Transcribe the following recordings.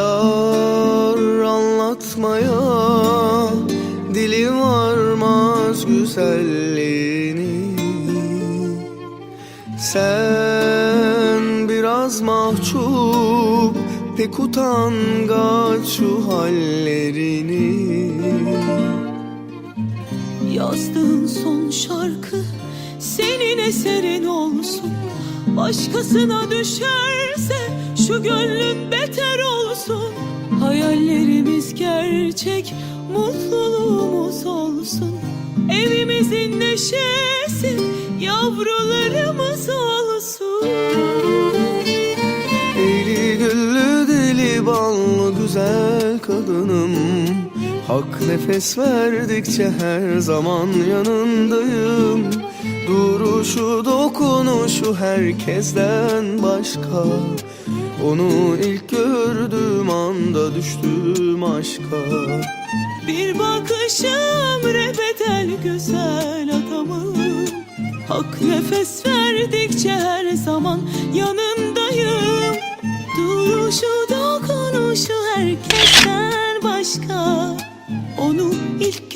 yar anlatmaya Dili varmaz güzelliğini. Sen biraz mahcup Pek utangaç şu hallerini. Yazdığın son şarkı senin eserin olsun. Başkasına düşerse şu gönlün Hayallerimiz gerçek, mutluluğumuz olsun. Evimizin neşesi, yavrularımız olsun. Eli güllü deli ballı güzel kadınım. Hak nefes verdikçe her zaman yanındayım. Duruşu dokunuşu herkesten başka. Onu ilk gördüğüm anda düştüm aşka. Bir bakışım rebedel güzel adamım Hak nefes verdikçe her zaman yanındayım. Duruşu dokunuşu herkesten başka. Onu ilk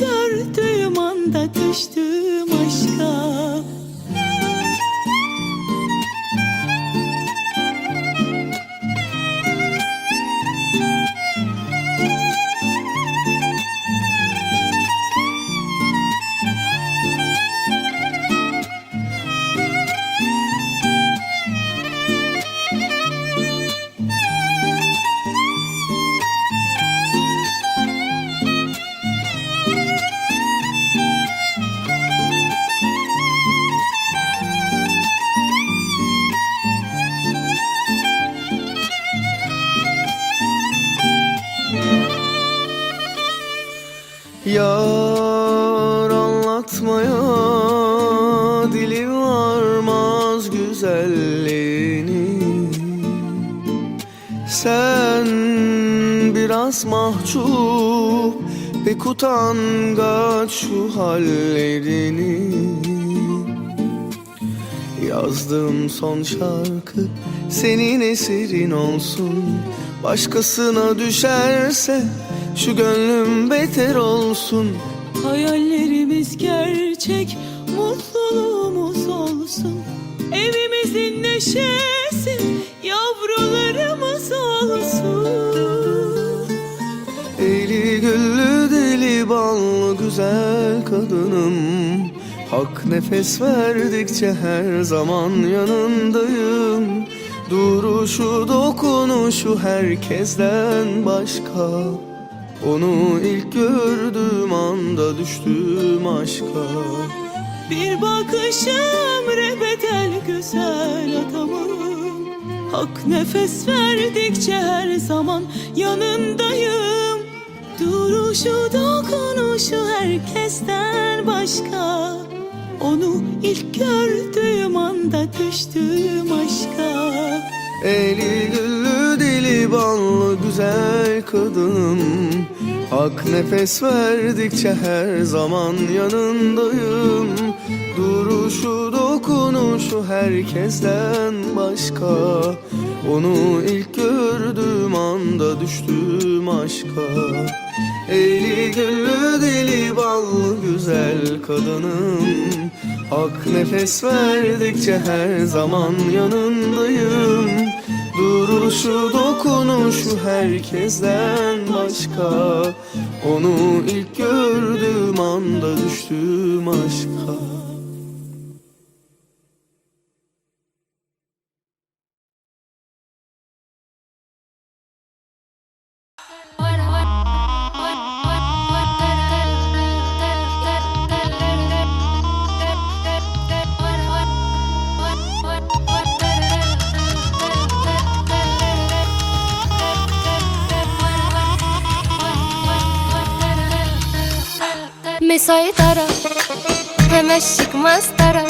Sen biraz mahcup pek utangaç şu hallerini. Yazdığım son şarkı senin eserin olsun. Başkasına düşerse şu gönlüm beter olsun. Hayallerimiz gerçek, mutluluğumuz olsun Evimizin neşesi, yavrularımız olsun. Eli güllü deli ballı güzel kadınım. Hak nefes verdikçe her zaman yanındayım. Duruşu dokunuşu herkesten başka. Onu ilk gördüğüm anda düştüm aşka Bir bakışım rebedel güzel adamım. Hak nefes verdikçe her zaman yanındayım. Duruşu dokunuşu herkesten başka. Onu ilk gördüğüm anda düştüm aşka. Eli güllü dili ballı güzel kadınım Hak nefes verdikçe her zaman yanındayım. Duruşu dokunuşu herkesten başka. Onu ilk gördüğüm anda düştüm aşka. Eli güllü dili ballı güzel kadınım. Hak nefes verdikçe her zaman yanındayım Duruşu dokunuşu herkesten başka. Onu ilk gördüğüm anda düştüm aşka مسيطرة همشيك مسطرة.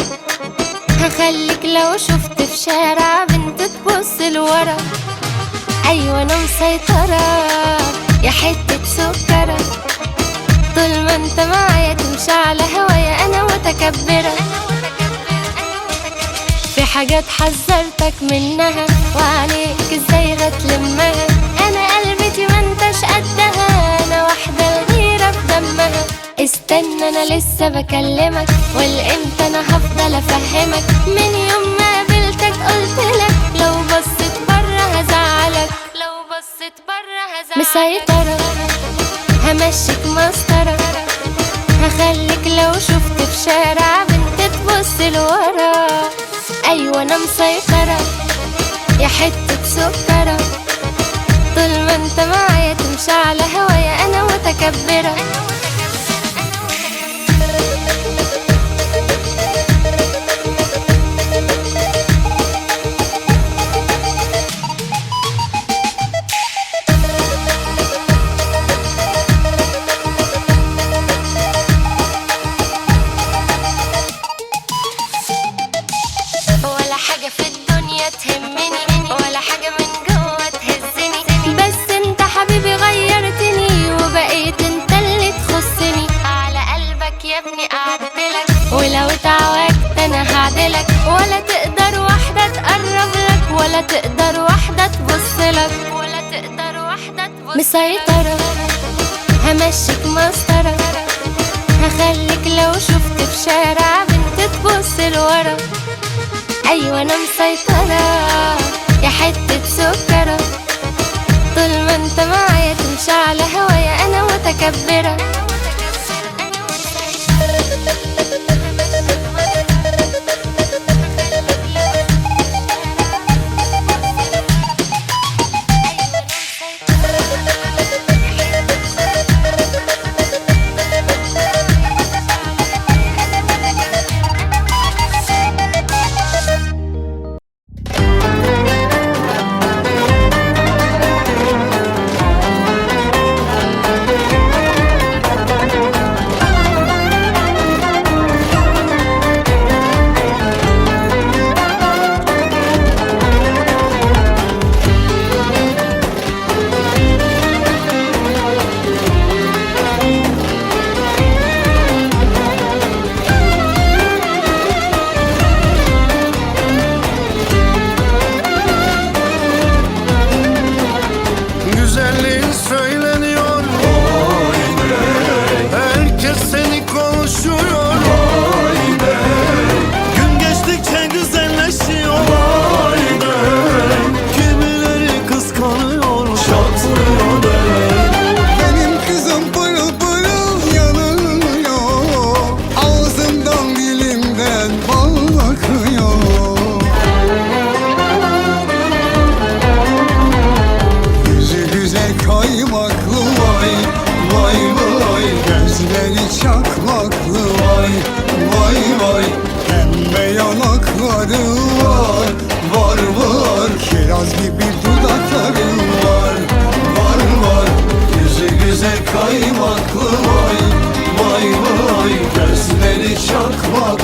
هخليك لو شفت في شارع بنت تبص لورا. أيوة أنا مسيطرة. يا حتة سكرة. طول ما أنت معايا تمشي على هوايا أنا متكبرة. في حاجات حذرتك منها وعليك إزاي هتلمها أنا قلبتي ما انتش أنا لسه بكلمك والإمتى أنا هفضل أفهمك؟ من يوم ما قابلتك قلتلك لو بصيت برا هزعلك لو بصيت برا هزعلك. مسيطرة همشيك مسطرة. هخليك لو شفت في شارع بنت تبص لورا. أيوه أنا مسيطرة. يا حتة سكرة. طول ما أنت معايا تمشي على هوايا أنا متكبرة. ولا تقدر واحدة تقرب لك ولا تقدر واحدة تبص لك ولا تقدر واحدة تبص مسيطرة همشيك مسطرة هخليك لو شفت في شارع بنت تبص لورا. أيوه أنا مسيطرة يا حتة سكرة. طول ما أنت معايا تمشي على هوايا أنا متكبرة. Kiraz gibi dudakları var. Var var Yüzü güzel kaymaklı vay. Vay vay Gözleri çakmaklı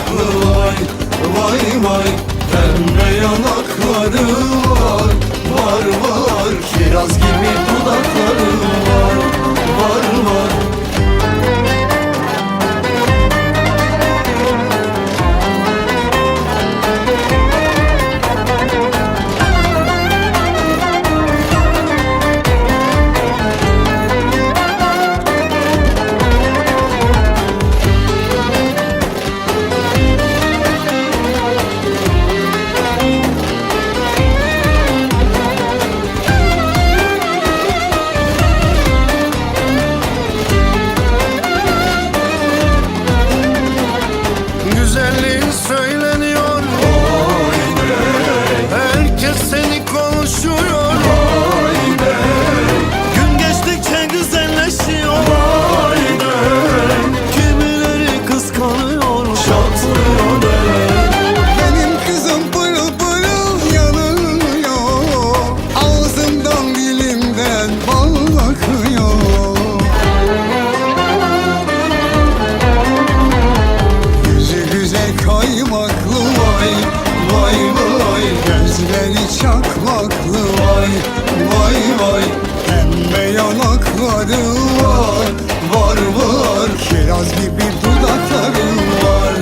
Kiraz gibi dudakları var.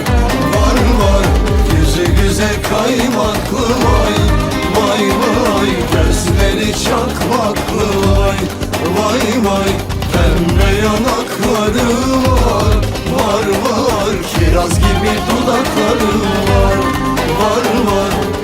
Var var. Yüzü güzel kaymaklı vay. Vay vay. Gözleri çakmaklı vay. Vay vay. Pembe yanakları var. Var var. Kiraz gibi dudakları var. Var var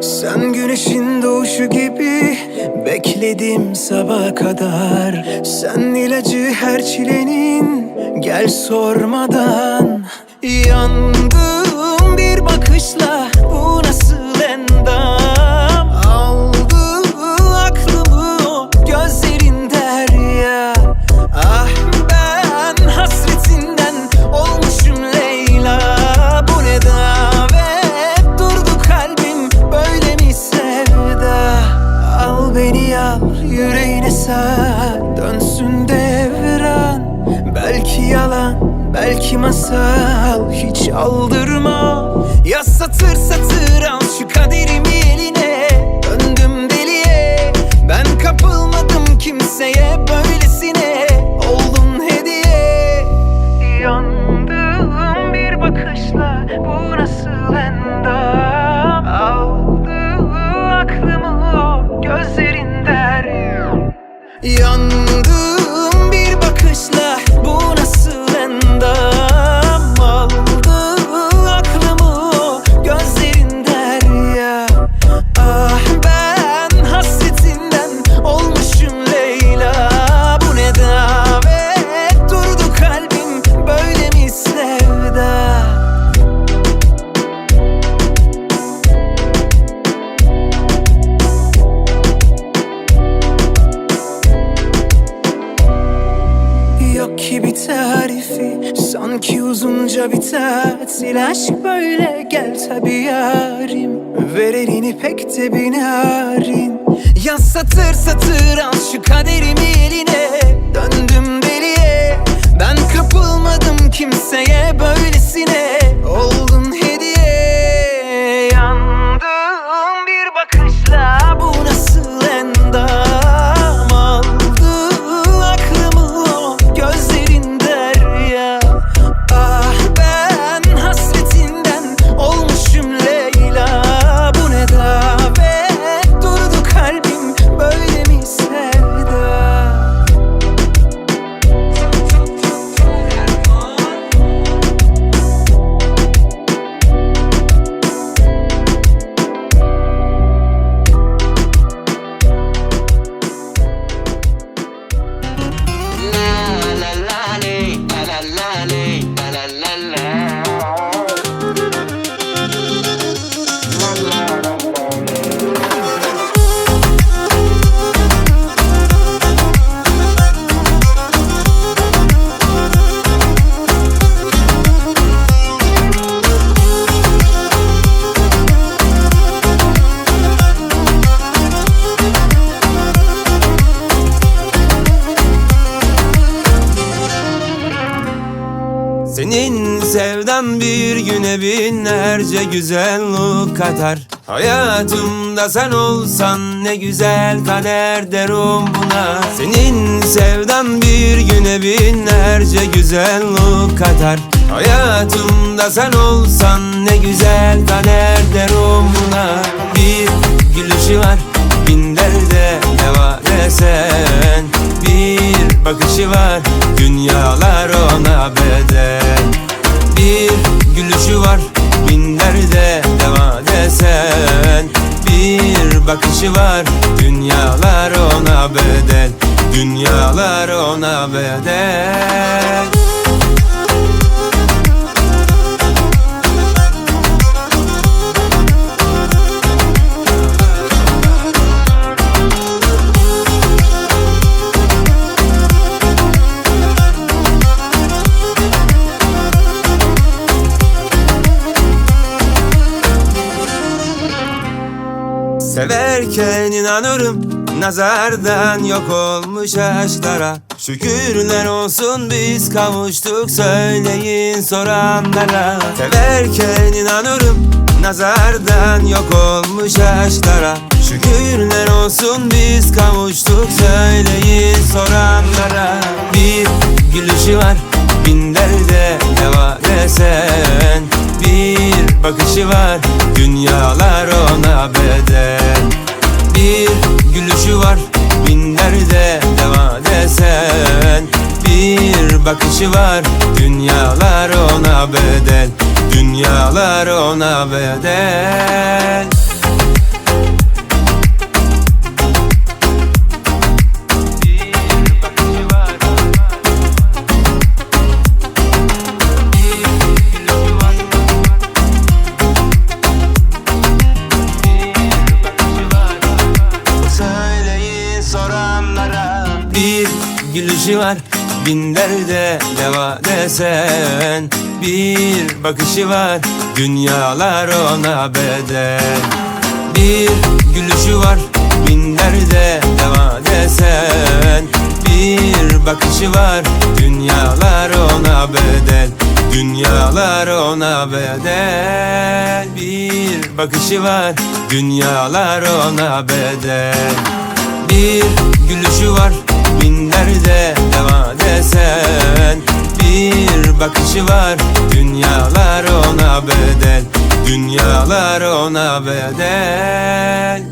Sen güneşin doğuşu gibi Bekledim sabaha kadar. Sen ilacı her çilenin Gel sormadan. Yandım bir bakışla Bu nasıl endam belki masal hiç aldırma. Ya satır satır al şu kaderimi eline. Döndüm deliye. Ben kapılmadım kimseye böylesine. Oldun hediye. Yandım bir bakışla bu nasıl endam Aldı aklımı o gözlerin derya Yandım Yok ki bir tarifi Sanki uzunca bir tatil Aşk böyle gel tabi yarim. Ver elini pek de bir narin Ya satır satır al şu kaderimi eline. Döndüm deliye Ben kapılmadım kimseye böylesine. Oldun binlerce güzellik katar Hayatımda sen olsan ne güzel kader derim buna. Senin sevdan bir güne binlerce güzellik katar Hayatımda sen olsan ne güzel kader derim buna. Bir gülüşü var bin derde ne var desen. Bir bakışı var dünyalar ona bedel Bir gülüşü var bin derde deva desen Bir bakışı var. Dünyalar ona bedel Dünyalar ona bedel Severken inanırım Nazardan yok olmuş aşklara. Şükürler olsun biz kavuştuk Söyleyin soranlara. Severken inanırım Nazardan yok olmuş aşklara. Şükürler olsun biz kavuştuk Söyleyin soranlara. Bir gülüşü var bin derde deva desen. Bir bakışı var dünyalar ona bedel Bir gülüşü var. Bin derde deva desen Bir bakışı var. Dünyalar ona bedel Dünyalar ona bedel var Bin derde deva desen Bir bakışı var Dünyalar ona bedel. Bir gülüşü var Bin derde deva desen Bir bakışı var Dünyalar ona bedel. Dünyalar ona bedel Bir bakışı var Dünyalar ona bedel. Bir gülüşü var Bin derde deva desen Bir bakışı var. Dünyalar ona bedel Dünyalar ona bedel